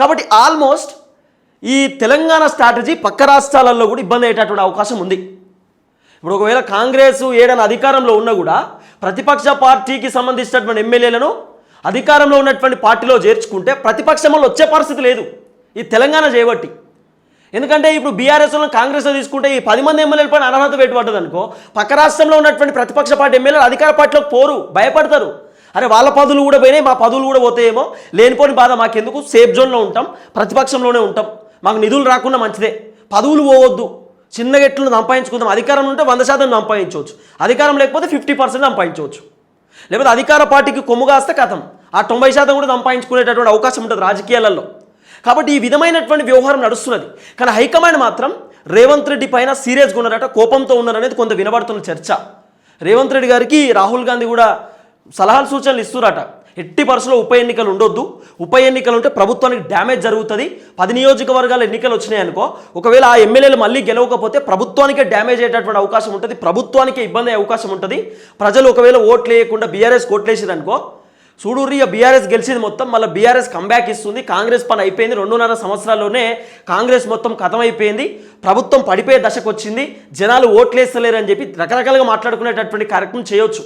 కాబట్టి ఆల్మోస్ట్ ఈ తెలంగాణ స్ట్రాటజీ పక్క రాష్ట్రాలలో కూడా ఇబ్బంది అయ్యేటటువంటి అవకాశం ఉంది. ఇప్పుడు ఒకవేళ కాంగ్రెస్ ఏడన అధికారంలో ఉన్నా కూడా ప్రతిపక్ష పార్టీకి సంబంధించినటువంటి ఎమ్మెల్యేలను అధికారంలో ఉన్నటువంటి పార్టీలో చేర్చుకుంటే ప్రతిపక్షంలో వచ్చే పరిస్థితి లేదు. ఈ తెలంగాణ చేయబట్టి ఎందుకంటే ఇప్పుడు బీఆర్ఎస్లో కాంగ్రెస్లో తీసుకుంటే ఈ పది మంది ఎమ్మెల్యేల పైన అనర్హత పెట్టుబడ్డది అనుకో పక్క రాష్ట్రంలో ఉన్నటువంటి ప్రతిపక్ష పార్టీ ఎమ్మెల్యేలు అధికార పార్టీలోకి పోరు భయపడతారు. అరే వాళ్ళ పదులు కూడా పోయినాయి మా పదులు కూడా పోతాయేమో. లేనిపోని బాధ మాకెందుకు? సేఫ్ జోన్లో ఉంటాం ప్రతిపక్షంలోనే ఉంటాం. మాకు నిధులు రాకుండా మంచిదే. పదవులు పోవద్దు. చిన్న గెట్లు సంపాదించుకుందాం. అధికారం ఉంటే వంద శాతం సంపాదించవచ్చు. అధికారం లేకపోతే ఫిఫ్టీ పర్సెంట్ సంపాదించవచ్చు. లేకపోతే అధికార పార్టీకి కొమ్ము కాస్తే కథం. ఆ తొంభై శాతం కూడా సంపాదించుకునేటటువంటి అవకాశం ఉంటుంది రాజకీయాలలో. కాబట్టి ఈ విధమైనటువంటి వ్యవహారం నడుస్తున్నది. కానీ హైకమాండ్ మాత్రం రేవంత్ రెడ్డి పైన సీరియస్గా ఉన్నారట కోపంతో ఉన్నారనేది కొంత వినబడుతున్న చర్చ. రేవంత్ రెడ్డి గారికి రాహుల్ గాంధీ కూడా సలహాలు సూచనలు ఇస్తున్నారట ఎట్టి పరుసలో ఉప ఎన్నికలు ఉండొద్దు. ఉప ఎన్నికలు ఉంటే ప్రభుత్వానికి డ్యామేజ్ జరుగుతుంది. పది నియోజకవర్గాల ఎన్నికలు వచ్చినాయి అనుకో ఒకవేళ ఆ ఎమ్మెల్యేలు మళ్ళీ గెలవకపోతే ప్రభుత్వానికే డ్యామేజ్ అయ్యేటటువంటి అవకాశం ఉంటుంది. ప్రభుత్వానికే ఇబ్బంది అయ్యే అవకాశం ఉంటుంది. ప్రజలు ఒకవేళ ఓట్లు వేయకుండా బీఆర్ఎస్ ఓట్లేసారు అనుకో చూడూరి బీఆర్ఎస్ గెలిచింది మొత్తం మళ్ళీ బీఆర్ఎస్ కంబ్యాక్ ఇస్తుంది. కాంగ్రెస్ పని అయిపోయింది. రెండున్నర సంవత్సరాల్లోనే కాంగ్రెస్ మొత్తం కథం అయిపోయింది ప్రభుత్వం పడిపోయే దశకు వచ్చింది. జనాలు ఓట్లేస్తలేరని చెప్పి రకరకాలుగా మాట్లాడుకునేటటువంటి కార్యక్రమం చేయొచ్చు.